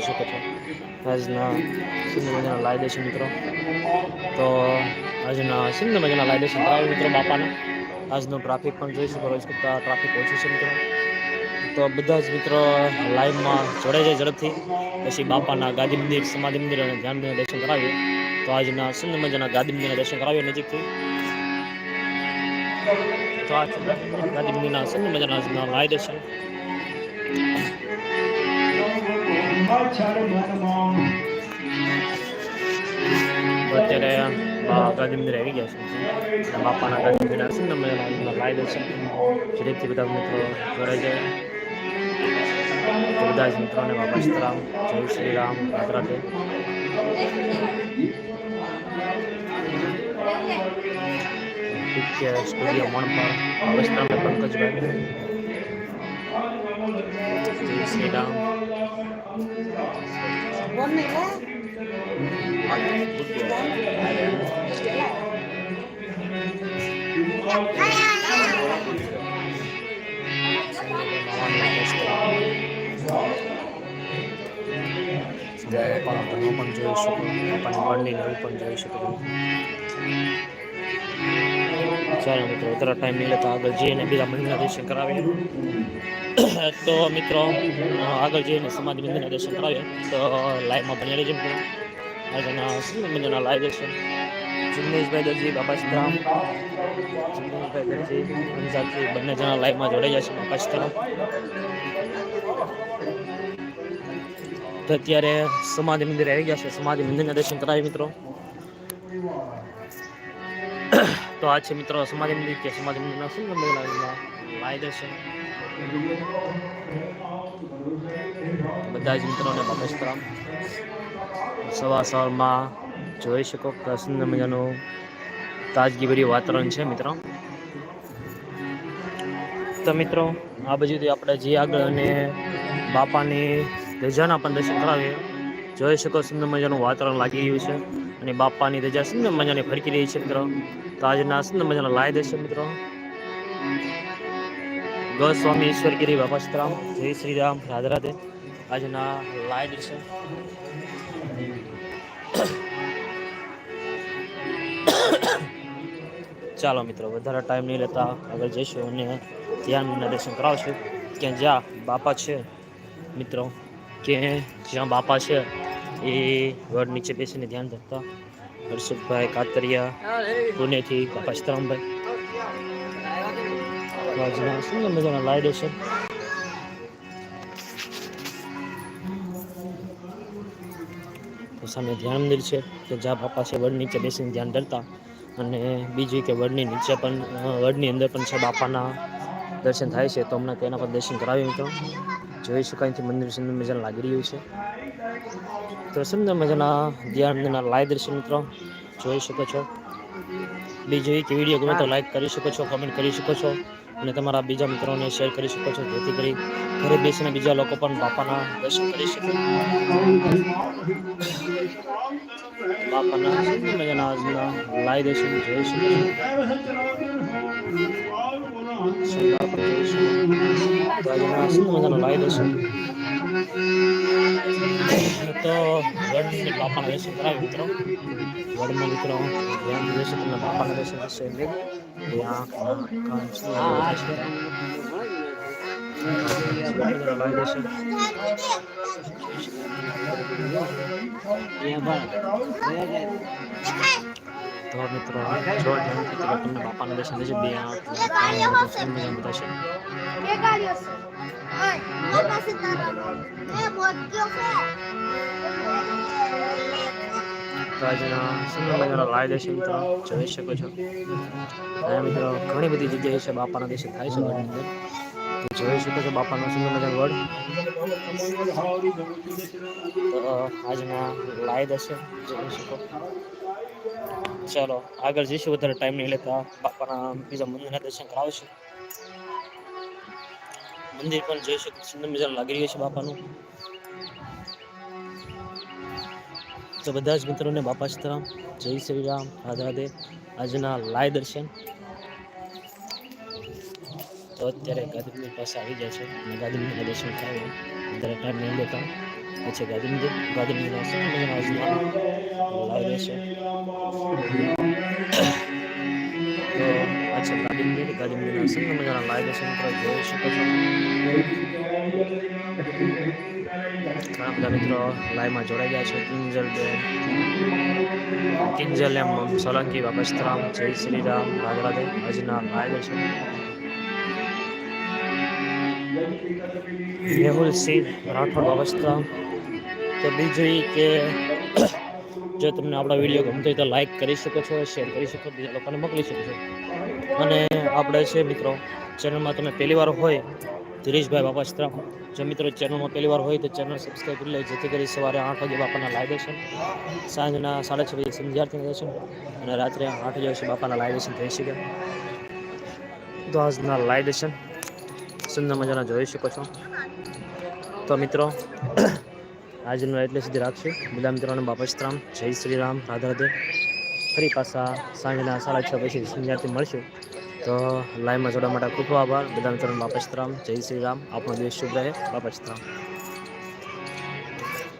જોઈ શકો છો. આજના સિંધ મજાના દેશે મિત્રો. તો આજના સુંદર મજાના લાવી દેશે કરાવે મિત્રો, બાપાને. આજનો ટ્રાફિક પણ જોઈ શકો રોજ કરતાં ટ્રાફિક ઓછું છે મિત્રો. તો બધા જ મિત્રો લાઈવમાં જોડે જાય ઝડપથી. પછી બાપાના ગાદી મંદિર, સમાધિ મંદિર અને ધ્યાન મંદિરના દર્શન કરાવીએ. તો આજના સિંધ મજાના ગાદી મંદિરના દર્શન કરાવીએ નજીકથી. તો આ છે ગાદી મંદિરના સિંધ મજાના લાઈ દર્શન તો અત્યારે બા- ગાદી મંદિર આવી ગયા છે. બાપાના ગાદી આવશે મજાના આજના લાઈ દર્શન ઝડપથી બધા મિત્રો જોડાઈ જાય. બધા જ મિત્રોને બાબા સીતારામ જય શ્રી રામ રાતે પિક્ચર સ્ટુડિયો મણપર અવસ્થામે પંકજભાઈ. જય શ્રી રામ. બાપાના ભણવા પણ જોઈ શકો બાપાની વળની નવી પણ જોઈ શકો ચાલો મિત્રો વધારે ટાઈમ નહીં લેતા આગળ જઈને બીજા મંદિરના દર્શન કરાવીએ. તો મિત્રો આગળ જઈને સમાધિ મંદિરના દર્શન કરાવીએ. તો લાઈવમાં બની રહેજો મિત્રો. આગળના સુંદર મજાના લાઈવ દર્શન. જિગ્નેશભાઈ દરજી બાપા સીતારામ. જિગ્નેશભાઈ દરજી, અંજારથી બંને જણા લાઈવમાં જોડાઈ જશે બાપા સીતારામ. તો અત્યારે સમાધિ મંદિર આવી ગયા છે. સમાધિ મંદિરના દર્શન કરાવીએ મિત્રો. તો આ છે મિત્રો સમાધિ મંદિર કે સમાધિ મંદિરના સુંદર મજાના લાઈ છે? બધા જ મિત્રોને બાપેશ્વરામ સવાર સવારમાં જોઈ શકો કે સુંદર મજાનું તાજગીભરી વાતાવરણ છે મિત્રો. તો મિત્રો, આ બાજુથી આપણે જે આગળ અને બાપાની ધજાના પણ દર્શન કરાવીએ. જોઈ શકો સુંદર મજાનું વાતાવરણ લાગી રહ્યું છે. અને બાપાની રજા સુંદર મજાની ફરકી રહી છે મિત્રો. તો આજના સુંદર મજાના લાય દેશે મિત્રો. એશ્વર ગીરી બાપા સીતરામ. જય શ્રી રામ. રાધે રાધે. આજના લાય દેશે ચાલો મિત્રો, વધારે ટાઈમ નહીં લેતા આગળ જઈશું અને ધ્યાન દર્શન કરાવશું. કે જ્યાં બાપા છે, મિત્રો. કે જ્યાં બાપા છે એ વડ નીચે બેસીને ધ્યાન ધરતા. હર્ષદભાઈ કાતરિયા, પુણેથી બાપા સીતારામભાઈ તો આજના સુંદર મજાના લાઈ છે. સામે ધ્યાન મંદિર છે કે જ્યાં બાપા છે વડ નીચે બેસીને ધ્યાન ધરતા. અને બીજું કે વડની નીચે પણ વડની અંદર પણ છે બાપાના દર્શન થાય છે. તો હમણાં તેના પર દર્શન કરાવી મિત્રો. જોઈ શકાય અહીંથી મંદિર સુંદર મજાનું લાગી રહ્યું છે. તો સુંદર મજાના ધ્યાનના લાઈવ દર્શન મિત્રો, જોઈ શકો છો. બીજો એક વીડિયો ગમે તો લાઈક કરી શકો છો કમેન્ટ કરી શકો છો, અને તમારા બીજા મિત્રોને શેર કરી શકો છો, જેથી કરી ઘરે બેસીને બીજા લોકો પણ બાપાના દર્શન કરી શકે. બાપાના મજાના આજના દર્શન જોઈ શકો છો. આપણે જોઈશું. તો આજના સુંદર મજાના લાઈવ દર્શન તો વડ બાપાના દર્શન કરાવી મિત્રો વડમાં મિત્રો ધ્યાન દેશે તમને બાપાના દર્શન થશે એટલે એ તો મિત્રો બાપાના દર્શન થશે બે કાન બધું. તો આજના સુંદર લાઈવ દર્શન મિત્રો જોઈ શકો છો અને મિત્રો, ઘણી બધી જગ્યાએ છે બાપાના દર્શન થાય છે તો જોઈ શકો છો બાપાનો સુંદર મજાનો વડ. તો આજના લાઈવ દર્શન જોઈ શકો ચાલો, આગળ જઈશું વધારે ટાઈમ નહીં લેતા. બાપાના બીજા મંદિરના દર્શન કરાવશું. મંદિર પણ જોઈ શકો સુંદર મજાનું લાગી રહ્યું છે બાપાનું. તો બધા જ મિત્રોને બાપા સીતારામ, જય શ્રી રામ, રાધે આજના લાય દર્શન. તો અત્યારે ગાંધીમંદિર પાસે આવી જાય છે. અને ગાંધીમંદિરના દર્શન થાય. અત્યારે ટાઈમ નહીં લેતા પછી મંદિરના મજાના લાવી રહેશે. તો આ છે ગાંધી મંદિર ગાંધી મંદિરના સરસ મજાના લાવી રહેશે. મિત્રો, જોઈ શકો છો. ઘણા બધા મિત્રો જોડાઈ ગયા છે. કિંજલ કિંજલ એમ, સોલંકી બાપસ્તરામ જય શ્રી રામ રાજરાધે રાધે આજના લાઈવ છે મેહુલ સિંહ રાઠોડ અવસ્થા. તો બીજું કે જો તમને આપણા વીડિયો ગમતો હોય તો લાઈક કરી શકો છો શેર કરી શકો બીજા લોકોને મોકલી શકો છો. અને આપણે છે મિત્રો ચેનલમાં તમે પહેલી વાર હોય ધીરેશભાઈ બાપાસ્ત્રા જો મિત્રો ચેનલમાં પહેલી વાર હોય તો ચેનલ સબસ્ક્રાઈબ કરી લે, જેથી કરી સવારે આઠ વાગે બાપાના લાઈવ દર્શન સાંજના સાડા છ વાગે સંધ્યાર્થી દર્શન અને રાત્રે આઠ વાગે બાપાના લાઈવ દર્શન થઈ શકે. તો આજના લાઈવ દર્શન સુંદર મજાના જોઈ શકો છો. તો મિત્રો, આજનું એટલે સુધી રાખશું. બધા મિત્રોને બાપસ્તરામ જય શ્રી રામ, રાધે ફરી પાછા સાંજના સાડા છ પછી સંધ્યાથી મળશું. તો લાઈવમાં જોડવા માટે ખૂબ ખૂબ આભાર. બધા મિત્રોને બાપસ્તરામ જય શ્રી રામ. આપણો દેશ શુભ રહે. બાપસ્તરામ